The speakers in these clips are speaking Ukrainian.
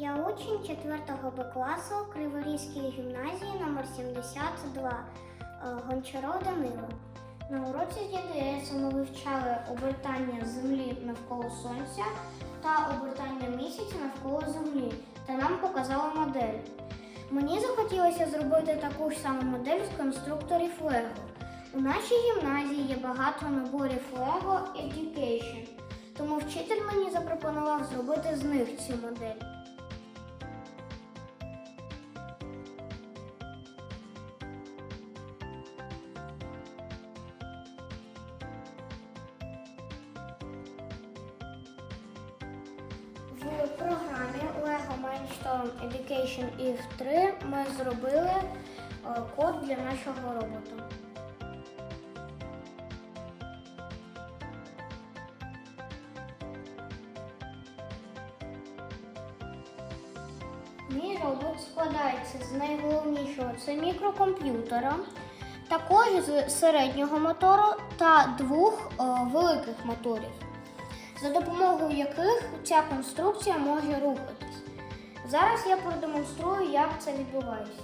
Я учень 4 Б класу Криворізької гімназії номер 72 е, Гончаров Данило. На уроці з ЄДС ми вивчали обертання Землі навколо Сонця та обертання місяця навколо Землі, та нам показали модель. Мені захотілося зробити таку ж саму модель з конструкторів Lego. У нашій гімназії є багато наборів Lego Education, тому вчитель мені запропонував зробити з них цю модель. Education EVE 3 ми зробили е, код для нашого робота. Мій робот складається з найголовнішого це мікрокомп'ютера, також з середнього мотору та двох е, великих моторів за допомогою яких ця конструкція може рухатись. Зараз я продемонструю, як це відбувається.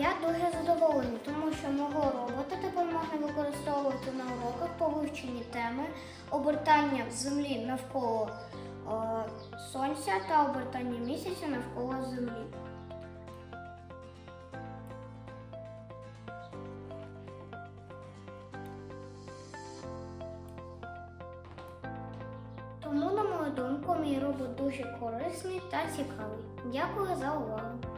Я дуже задоволений, тому що мого робота тепер можна використовувати на уроках по вивченні теми обертання землі навколо е, сонця та обертання місяця навколо землі. Тому, на мою думку, мій робот дуже корисний та цікавий. Дякую за увагу.